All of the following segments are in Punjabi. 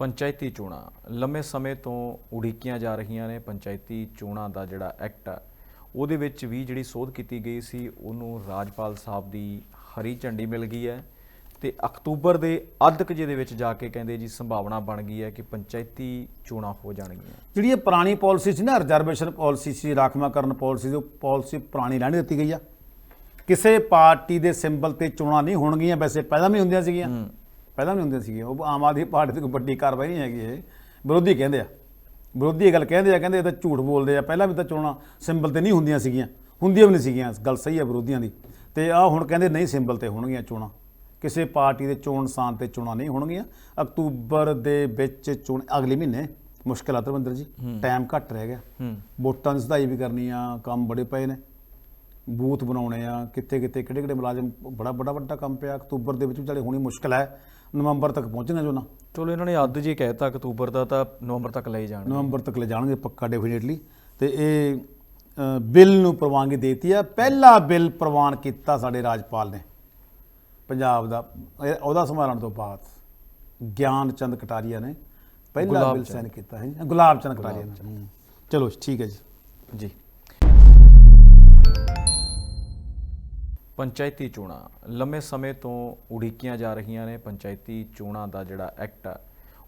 ਪੰਚਾਇਤੀ ਚੋਣਾਂ। ਲੰਮੇ ਸਮੇਂ ਤੋਂ ਉਡੀਕੀਆਂ ਜਾ ਰਹੀਆਂ ਨੇ। ਪੰਚਾਇਤੀ ਚੋਣਾਂ ਦਾ ਜਿਹੜਾ ਐਕਟ ਆ ਉਹਦੇ ਵਿੱਚ ਵੀ ਜਿਹੜੀ ਸੋਧ ਕੀਤੀ ਗਈ ਸੀ ਉਹਨੂੰ ਰਾਜਪਾਲ ਸਾਹਿਬ ਦੀ ਹਰੀ ਝੰਡੀ ਮਿਲ ਗਈ ਹੈ ਤੇ ਅਕਤੂਬਰ ਦੇ ਅੱਧ ਕੁ ਜਿਹੇ ਵਿੱਚ ਜਾ ਕੇ ਕਹਿੰਦੇ ਜੀ ਸੰਭਾਵਨਾ ਬਣ ਗਈ ਹੈ ਕਿ ਪੰਚਾਇਤੀ ਚੋਣਾਂ ਹੋ ਜਾਣਗੀਆਂ। ਜਿਹੜੀ ਇਹ ਪੁਰਾਣੀ ਪਾਲਿਸੀ ਸੀ ਨਾ ਰਿਜ਼ਰਵੇਸ਼ਨ ਪਾਲਿਸੀ ਸੀ ਰਾਖਵਾਂਕਰਨ ਪਾਲਿਸੀ ਸੀ ਉਹ ਪਾਲਿਸੀ ਪੁਰਾਣੀ ਰਹਿਣ ਦਿੱਤੀ ਗਈ ਆ। ਕਿਸੇ ਪਾਰਟੀ ਦੇ ਸਿੰਬਲ ਤੇ ਚੋਣਾਂ ਨਹੀਂ ਹੋਣਗੀਆਂ ਵੈਸੇ ਪਹਿਲਾਂ ਵੀ ਹੁੰਦੀਆਂ ਸੀਗੀਆਂ। ਪਹਿਲਾਂ ਵੀ ਹੁੰਦੀਆਂ ਸੀਗੀਆਂ ਉਹ ਆਮ ਆਦਮੀ ਪਾਰਟੀ ਤੇ ਕੋਈ ਵੱਡੀ ਕਾਰਵਾਈ ਨਹੀਂ ਹੈਗੀ ਇਹ। ਵਿਰੋਧੀ ਕਹਿੰਦੇ ਆ। ਵਿਰੋਧੀ ਇਹ ਗੱਲ ਕਹਿੰਦੇ ਆ ਕਹਿੰਦੇ ਇਹ ਤਾਂ ਝੂਠ ਬੋਲਦੇ ਆ। ਪਹਿਲਾਂ ਵੀ ਤਾਂ ਚੋਣਾਂ ਸਿੰਬਲ ਤੇ ਨਹੀਂ ਹੁੰਦੀਆਂ ਸੀਗੀਆਂ। ਹੁੰਦੀਆਂ ਵੀ ਨਹੀਂ ਸੀਗੀਆਂ। ਗੱਲ ਸਹੀ ਆ ਵਿਰੋਧੀਆਂ ਦੀ। ਤੇ ਆ ਹੁਣ ਕਹਿੰਦੇ ਨਹੀਂ ਸਿੰਬਲ ਤੇ ਹੋਣਗੀਆਂ ਚੋਣਾਂ। ਕਿਸੇ ਪਾਰਟੀ ਦੇ ਚੋਣ ਨਿਸ਼ਾਨ ਤੇ ਚੋਣਾਂ ਨਹੀਂ ਹੋਣਗੀਆਂ। ਅਕਤੂਬਰ ਦੇ ਵਿੱਚ ਚੋਣ ਅਗਲੇ ਮਹੀਨੇ ਮੁਸ਼ਕਿਲ ਆ ਧਰਮਿੰਦਰ ਜੀ। ਟਾਈਮ ਘੱਟ ਰਹਿ ਗਿਆ। ਹੂੰ। ਵੋਟਾਂ ਦੀ ਸਦਾਈ ਵੀ ਕਰਨੀ ਆ ਕੰਮ ਬੜੇ ਪਏ ਨੇ। ਬੂਥ ਬਣਾਉਣੇ ਆ ਕਿੱਥੇ ਕਿੱਥੇ ਕਿਹੜੇ ਕਿਹੜੇ ਮੁਲਾਜ਼ਮ ਬੜਾ ਬੜਾ ਵੱਡਾ ਕੰਮ ਪਿਆ ਅਕਤੂਬਰ ਦੇ ਵਿੱਚ ਵਿਚਾਲੇ ਹੋਣੀ ਮੁਸ਼ਕਿਲ ਹੈ ਨਵੰਬਰ ਤੱਕ ਪਹੁੰਚਣਾ ਜੋ ਨਾ। ਚਲੋ ਇਹਨਾਂ ਨੇ ਅੱਧ ਜੀ ਕਹਿਤਾ ਅਕਤੂਬਰ ਦਾ ਤਾਂ ਨਵੰਬਰ ਤੱਕ ਲੈ ਜਾਣ ਨਵੰਬਰ ਤੱਕ ਲੈ ਜਾਣਗੇ ਪੱਕਾ ਡੈਫੀਨੇਟਲੀ ਤੇ ਇਹ ਬਿੱਲ ਨੂੰ ਪ੍ਰਵਾਨਗੀ ਦੇਤੀ ਆ। ਪਹਿਲਾ ਬਿੱਲ ਪ੍ਰਵਾਨ ਕੀਤਾ ਸਾਡੇ ਰਾਜਪਾਲ ਨੇ ਪੰਜਾਬ ਦਾ ਉਹਦਾ ਸੰਭਾਲਣ ਤੋਂ ਬਾਅਦ। ਗਿਆਨ ਚੰਦ ਕਟਾਰੀਆ ਨੇ ਪਹਿਲਾ ਬਿੱਲ। ਸਾਈਨ ਕੀਤਾ ਹੈ ਜੀ। ਗੁਲਾਬ ਚੰਦ ਕਟਾਰੀਆ ਨੇ। ਚਲੋ ਠੀਕ ਹੈ ਜੀ। ਜੀ। ਪੰਚਾਇਤੀ ਚੋਣਾਂ। ਲੰਮੇ ਸਮੇਂ ਤੋਂ ਉਡੀਕੀਆਂ ਜਾ ਰਹੀਆਂ ਨੇ ਪੰਚਾਇਤੀ ਚੋਣਾਂ ਦਾ ਜਿਹੜਾ ਐਕਟ ਆ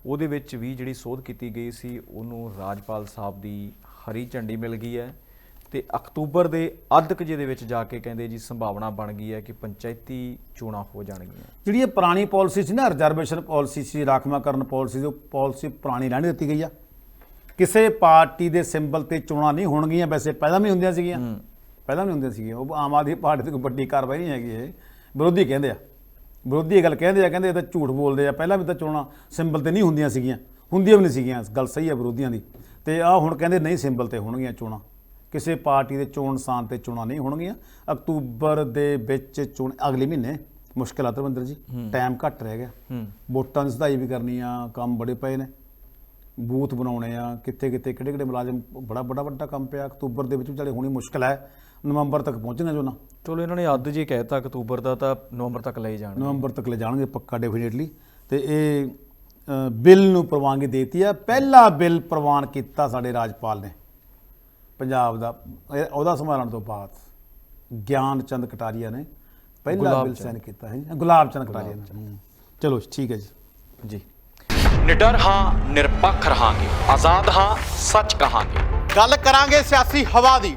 ਉਹਦੇ ਵਿੱਚ ਵੀ ਜਿਹੜੀ ਸੋਧ ਕੀਤੀ ਗਈ ਸੀ ਉਹਨੂੰ ਰਾਜਪਾਲ ਸਾਹਿਬ ਦੀ ਹਰੀ ਝੰਡੀ ਮਿਲ ਗਈ ਹੈ ਤੇ ਅਕਤੂਬਰ ਦੇ ਅੱਧ ਕੁ ਜਿਹੇ ਵਿੱਚ ਜਾ ਕੇ ਕਹਿੰਦੇ ਜੀ ਸੰਭਾਵਨਾ ਬਣ ਗਈ ਹੈ ਕਿ ਪੰਚਾਇਤੀ ਚੋਣਾਂ ਹੋ ਜਾਣਗੀਆਂ। ਜਿਹੜੀ ਇਹ ਪੁਰਾਣੀ ਪਾਲਿਸੀ ਸੀ ਨਾ ਰਿਜ਼ਰਵੇਸ਼ਨ ਪਾਲਿਸੀ ਸੀ ਰਾਖਵਾਂਕਰਨ ਪਾਲਿਸੀ ਸੀ ਉਹ ਪਾਲਿਸੀ ਪੁਰਾਣੀ ਰਹਿਣ ਦਿੱਤੀ ਗਈ ਆ। ਕਿਸੇ ਪਾਰਟੀ ਦੇ ਸਿੰਬਲ ਤੇ ਚੋਣਾਂ ਨਹੀਂ ਹੋਣਗੀਆਂ ਵੈਸੇ ਪਹਿਲਾਂ ਵੀ ਹੁੰਦੀਆਂ ਸੀਗੀਆਂ। ਪਹਿਲਾਂ ਵੀ ਹੁੰਦੀਆਂ ਸੀਗੀਆਂ ਉਹ ਆਮ ਆਦਮੀ ਪਾਰਟੀ ਤੇ ਕੋਈ ਵੱਡੀ ਕਾਰਵਾਈ ਨਹੀਂ ਹੈਗੀ ਇਹ। ਵਿਰੋਧੀ ਕਹਿੰਦੇ ਆ। ਵਿਰੋਧੀ ਇਹ ਗੱਲ ਕਹਿੰਦੇ ਆ ਕਹਿੰਦੇ ਇਹ ਤਾਂ ਝੂਠ ਬੋਲਦੇ ਆ। ਪਹਿਲਾਂ ਵੀ ਤਾਂ ਚੋਣਾਂ ਸਿੰਬਲ ਤੇ ਨਹੀਂ ਹੁੰਦੀਆਂ ਸੀਗੀਆਂ ਹੁੰਦੀਆਂ ਵੀ ਨਹੀਂ ਸੀਗੀਆਂ ਗੱਲ ਸਹੀ ਆ ਵਿਰੋਧੀਆਂ ਦੀ। ਤੇ ਆ ਹੁਣ ਕਹਿੰਦੇ ਨਹੀਂ ਸਿੰਬਲ ਤੇ ਹੋਣਗੀਆਂ ਚੋਣਾਂ। ਕਿਸੇ ਪਾਰਟੀ ਦੇ ਚੋਣ ਨਿਸ਼ਾਨ ਤੇ ਚੋਣਾਂ ਨਹੀਂ ਹੋਣਗੀਆਂ। ਅਕਤੂਬਰ ਦੇ ਵਿੱਚ ਚੋਣ ਅਗਲੇ ਮਹੀਨੇ ਮੁਸ਼ਕਿਲ ਆ ਧਰਮਿੰਦਰ ਜੀ। ਟਾਈਮ ਘੱਟ ਰਹਿ ਗਿਆ। ਵੋਟਾਂ ਦੀ ਸਦਾਈ ਵੀ ਕਰਨੀ ਆ ਕੰਮ ਬੜੇ ਪਏ ਨੇ। ਬੂਥ ਬਣਾਉਣੇ ਆ ਕਿੱਥੇ ਕਿੱਥੇ ਕਿਹੜੇ ਕਿਹੜੇ ਮੁਲਾਜ਼ਮ ਬੜਾ ਬੜਾ ਵੱਡਾ ਕੰਮ ਪਿਆ। ਅਕਤੂਬਰ ਦੇ ਵਿੱਚ ਵਿਚਾਲੇ ਹੋਣੀ ਮੁਸ਼ਕਿਲ ਹੈ। ਨਵੰਬਰ ਤੱਕ ਪਹੁੰਚਣਾ ਜੋ ਨਾ ਚਲੋ ਇਹਨਾਂ ਨੇ ਅੱਧ ਜੀ ਕਹਿਤਾ ਅਕਤੂਬਰ ਦਾ ਤਾਂ ਨਵੰਬਰ ਤੱਕ ਲੈ ਜਾਣ ਨਵੰਬਰ ਤੱਕ ਲੈ ਜਾਣਗੇ ਪੱਕਾ ਡੈਫੀਨੇਟਲੀ ਤੇ ਇਹ ਬਿੱਲ ਨੂੰ ਪ੍ਰਵਾਨਗੀ ਦੇਤੀ ਆ। ਪਹਿਲਾ ਬਿੱਲ ਪ੍ਰਵਾਨ ਕੀਤਾ ਸਾਡੇ ਰਾਜਪਾਲ ਨੇ। ਪੰਜਾਬ ਦਾ ਉਹਦਾ ਸੰਭਾਲਣ ਤੋਂ ਬਾਅਦ। ਗਿਆਨ ਚੰਦ ਕਟਾਰੀਆ ਨੇ ਪਹਿਲਾ ਬਿੱਲ। ਸਾਈਨ ਕੀਤਾ ਹੈ ਜੀ। ਗੁਲਾਬ ਚੰਦ ਕਟਾਰੀਆ ਨੇ। ਚਲੋ ਠੀਕ ਹੈ ਜੀ। ਜੀ। ਨਿਡਰ ਹਾਂ ਨਿਰਪੱਖ ਰਹਾਂਗੇ। ਆਜ਼ਾਦ ਹਾਂ ਸੱਚ ਕਹਾਂਗੇ। ਗੱਲ ਕਰਾਂਗੇ ਸਿਆਸੀ ਹਵਾ ਦੀ।